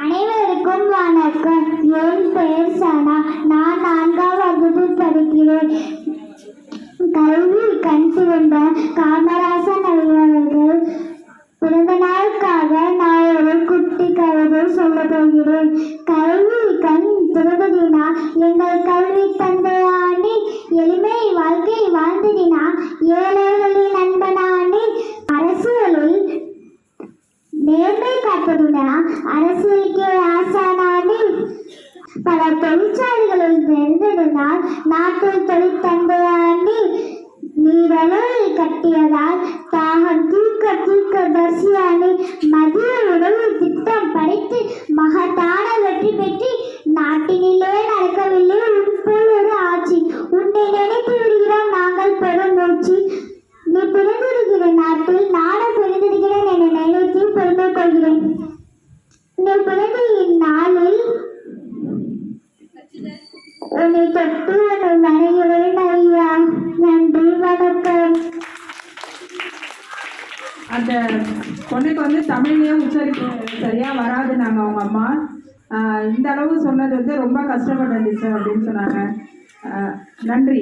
அனைவருக்கும் வணக்கம். என் பெயர் சனா. நான் நான்காம் வகுப்பு படிக்கிறேன். கல்வி கண் சிறந்த காமராசன் அவர்கள். பிறந்த நாளுக்காக நான் ஒரு குட்டி கவிதை சொல்ல போகிறேன். கல்வி கண் திறந்ததினா எங்கள் கல்வி தந்தையானி எளிமை வாழ்க்கை வாழ்ந்ததினா ஏழைகளின் நேர்மை காப்பதுனா அரசியலுக்கே ஆசானானி. பல தொழிற்சாலைகளில் நிறந்ததினால் நாட்டில் தொழிற்தந்தையாண்டி நீரழில் கட்டியதால் தாகம் தூக்க தூக்க தரிசியானி. மதிய உணவு திட்டம் படைத்து மகத்தான கொள்கிறேன் நீ பிறந்த இந்நாளில் உன்னை தொட்டு உன்னை வரைகிறேன் ஐயா நன்றி வணக்கம் அந்த பொண்ணுக்கு வந்து தமிழ்லேயும் உச்சரிப்பு சரியாக வராது நாங்கள் அவங்க அம்மா. இந்த அளவு சொன்னது வந்து ரொம்ப கஷ்டப்பட்டேன் டீச்சர் அப்படின்னு சொன்னாங்க. நன்றி.